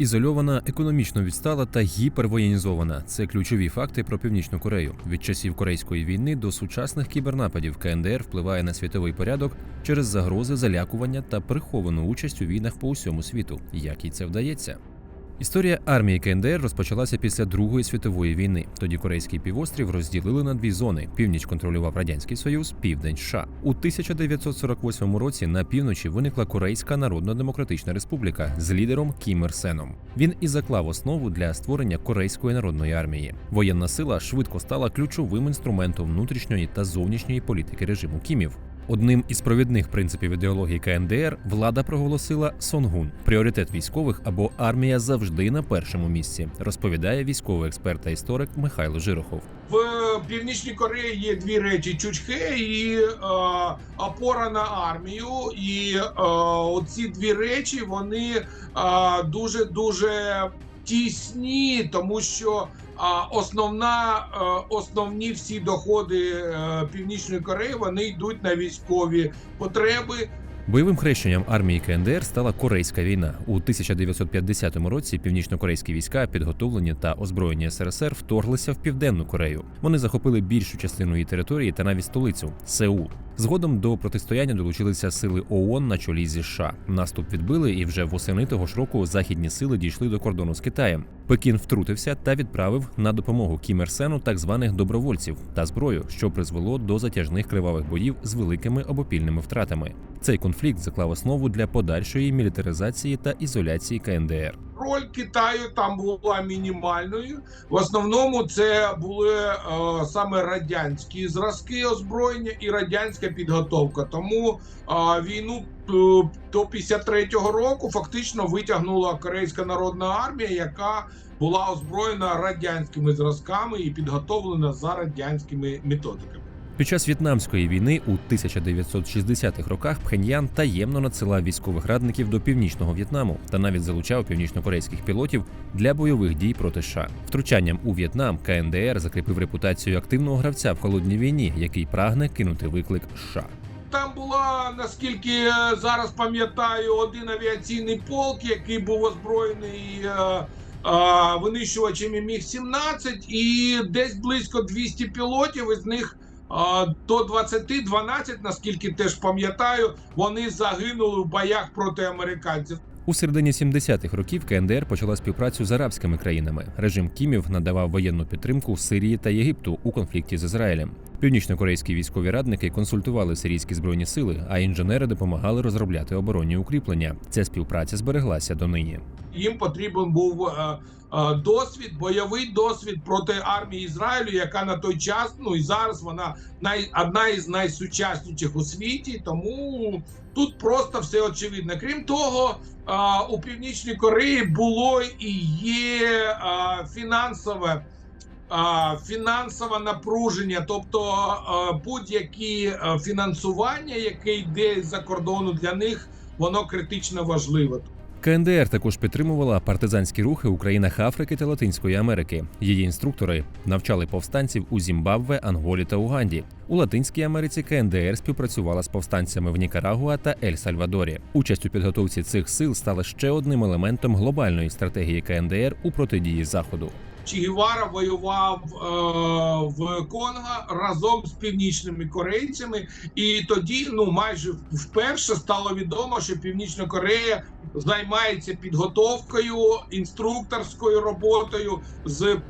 Ізольована, економічно відстала та гіпервоєнізована це ключові факти про північну Корею. Від часів Корейської війни до сучасних кібернападів КНДР впливає на світовий порядок через загрози, залякування та приховану участь у війнах по усьому світу. Як їй це вдається? Історія армії КНДР розпочалася після Другої світової війни. Тоді корейський півострів розділили на дві зони: північ контролював радянський союз, південь США. У 1948 році на півночі виникла Корейська Народно-Демократична Республіка з лідером Кім Ір Сеном. Він і заклав основу для створення Корейської народної армії. Воєнна сила швидко стала ключовим інструментом внутрішньої та зовнішньої політики режиму Кімів. Одним із провідних принципів ідеології КНДР влада проголосила Сонгун пріоритет військових або армія завжди на першому місці, розповідає військовий експерт та історик Михайло Жирохов. В Північній Кореї є дві речі: чучхе і е, опора на армію. І е, оці дві речі вони е, дуже дуже тісні, тому що а основна е, основні всі доходи е, Північної Кореї вони йдуть на військові потреби. Бойовим хрещенням армії КНДР стала Корейська війна. У 1950 році північно-корейські війська, підготовлені та озброєні СРСР, вторглися в південну Корею. Вони захопили більшу частину її території та навіть столицю Сеул. Згодом до протистояння долучилися сили ООН на чолі зі США. Наступ відбили, і вже восени того ж року західні сили дійшли до кордону з Китаєм. Пекін втрутився та відправив на допомогу Кім Ір Сену так званих добровольців та зброю, що призвело до затяжних кривавих боїв з великими обопільними втратами. Цей конфлікт заклав основу для подальшої мілітаризації та ізоляції КНДР. Роль Китаю там була мінімальною. В основному це були е, саме радянські зразки озброєння і радянська підготовка. Тому е, війну е, до 53-го року фактично витягнула Корейська народна армія, яка була озброєна радянськими зразками і підготовлена за радянськими методиками. Під час в'єтнамської війни у 1960-х роках Пхеньян таємно надсилав військових радників до північного В'єтнаму та навіть залучав північнокорейських пілотів для бойових дій проти США. Втручанням у В'єтнам КНДР закріпив репутацію активного гравця в холодній війні, який прагне кинути виклик США. Там була, наскільки е, зараз пам'ятаю, один авіаційний полк, який був озброєний е, е, винищувачами Міг 17 і десь близько 200 пілотів. Із них до 20 12 наскільки теж пам'ятаю, вони загинули в боях проти американців. У середині 70-х років КНДР почала співпрацю з арабськими країнами. Режим Кімів надавав воєнну підтримку Сирії та Єгипту у конфлікті з Ізраїлем. Північно-корейські військові радники консультували сирійські збройні сили, а інженери допомагали розробляти оборонні укріплення. Ця співпраця збереглася донині. Їм потрібен був е, е, досвід, бойовий досвід проти армії Ізраїлю, яка на той час, ну і зараз вона най, одна із найсучасніших у світі. Тому тут просто все очевидно. Крім того, е, у північній Кореї було і є фінансове. Фінансове напруження, тобто будь-які фінансування, яке йде з-за кордону для них, воно критично важливе. КНДР також підтримувала партизанські рухи у країнах Африки та Латинської Америки. Її інструктори навчали повстанців у Зімбабве, Анголі та Уганді. У Латинській Америці КНДР співпрацювала з повстанцями в Нікарагуа та Ель-Сальвадорі. Участь у підготовці цих сил стала ще одним елементом глобальної стратегії КНДР у протидії заходу. Че Гевара воював е, в Конго разом з північними корейцями, і тоді, ну майже вперше стало відомо, що Північна Корея займається підготовкою, інструкторською роботою з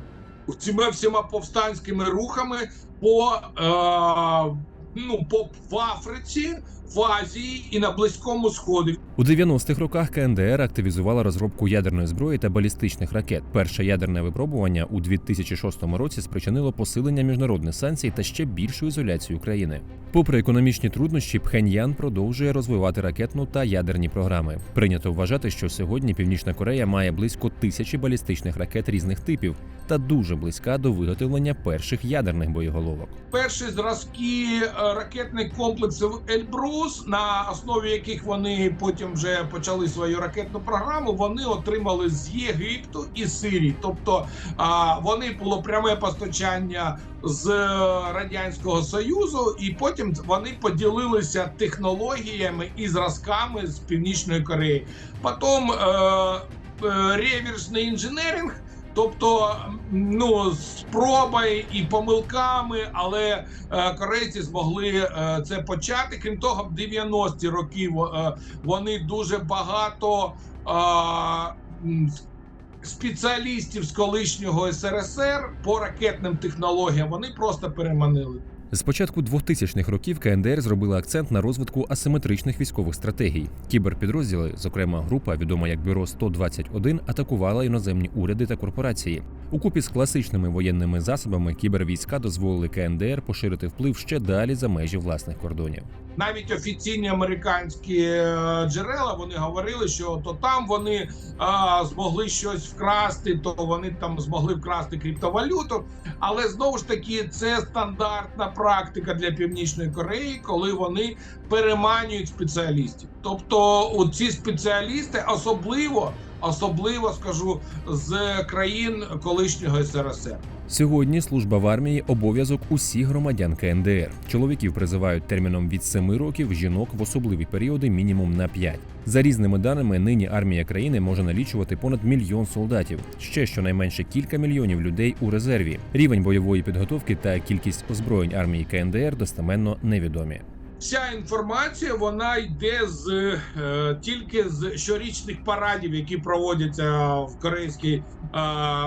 цими всіма повстанськими рухами по, е, ну, по в Африці, в Азії і на Близькому Сході. У 90-х роках КНДР активізувала розробку ядерної зброї та балістичних ракет. Перше ядерне випробування у 2006 році спричинило посилення міжнародних санкцій та ще більшу ізоляцію країни. Попри економічні труднощі, Пхеньян продовжує розвивати ракетну та ядерні програми. Прийнято вважати, що сьогодні Північна Корея має близько тисячі балістичних ракет різних типів та дуже близька до виготовлення перших ядерних боєголовок. перші зразки е, ракетних комплексів Ельбрус, на основі яких вони потім вже почали свою ракетну програму. Вони отримали з Єгипту і Сирії. Тобто вони було пряме постачання з е, радянського союзу, і потім вони поділилися технологіями і зразками з північної Кореї. Потім е, реверсний інженеринг. Тобто, ну спроба і помилками, але е, корейці змогли е, це почати. Крім того, в 90-ті роки е, вони дуже багато е, спеціалістів з колишнього СРСР по ракетним технологіям. Вони просто переманили. З початку 2000-х років КНДР зробила акцент на розвитку асиметричних військових стратегій. Кіберпідрозділи, зокрема група, відома як бюро 121, атакувала іноземні уряди та корпорації. Укупі з класичними воєнними засобами кібервійська дозволили КНДР поширити вплив ще далі за межі власних кордонів. Навіть офіційні американські е, джерела вони говорили, що то там вони а, змогли щось вкрасти, то вони там змогли вкрасти криптовалюту. Але знову ж таки, це стандартна практика для північної Кореї, коли вони переманюють спеціалістів. Тобто, ці спеціалісти особливо. Особливо скажу з країн колишнього СРСР. Сьогодні служба в армії обов'язок усіх громадян КНДР. Чоловіків призивають терміном від 7 років, жінок в особливі періоди мінімум на 5. За різними даними, нині армія країни може налічувати понад мільйон солдатів. Ще щонайменше кілька мільйонів людей у резерві. Рівень бойової підготовки та кількість озброєнь армії КНДР достеменно невідомі. Вся інформація вона йде з е, тільки з щорічних парадів, які проводяться в Корейській е,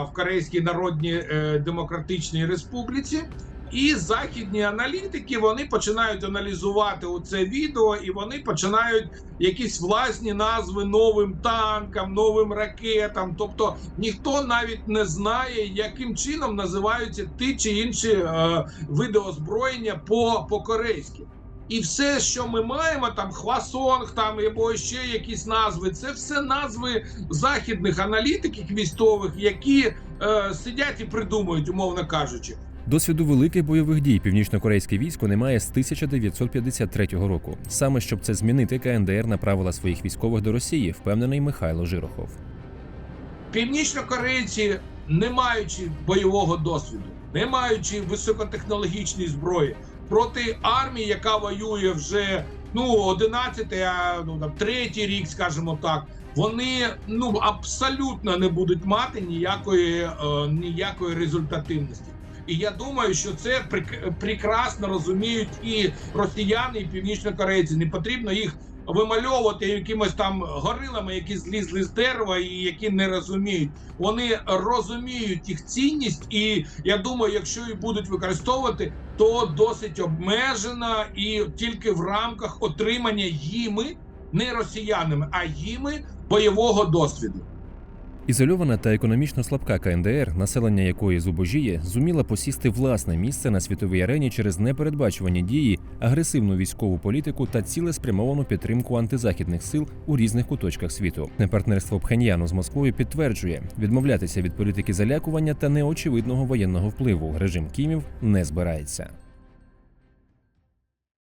в Корейській Народній е, Демократичній Республіці. І західні аналітики вони починають аналізувати у це відео, і вони починають якісь власні назви новим танкам, новим ракетам. Тобто ніхто навіть не знає, яким чином називаються ті чи інші е, види озброєння по, по корейськи. І все, що ми маємо, там Хвасонг, там або ще якісь назви, це все назви західних аналітиків військових, які е, сидять і придумують, умовно кажучи. Досвіду великих бойових дій північно-корейське військо не має з 1953 року. Саме щоб це змінити, КНДР направила своїх військових до Росії, впевнений Михайло Жирохов. Північнокорейці, не маючи бойового досвіду, не маючи високотехнологічної зброї проти армії, яка воює вже ну 11, а ну там третій рік, скажімо так. Вони ну абсолютно не будуть мати ніякої е, ніякої результативності. І я думаю, що це прекрасно розуміють і росіяни, і північнокорейці. Не потрібно їх вимальовувати якимось там горилами, які злізли з дерева і які не розуміють. Вони розуміють їх цінність, і я думаю, якщо і будуть використовувати, то досить обмежена і тільки в рамках отримання їми, не росіянами, а їми бойового досвіду. Ізольована та економічно слабка КНДР, населення якої зубожіє, зуміла посісти власне місце на світовій арені через непередбачувані дії, агресивну військову політику та цілеспрямовану підтримку антизахідних сил у різних куточках світу. Партнерство Пхеньяну з Москвою підтверджує, відмовлятися від політики залякування та неочевидного воєнного впливу режим Кімів не збирається.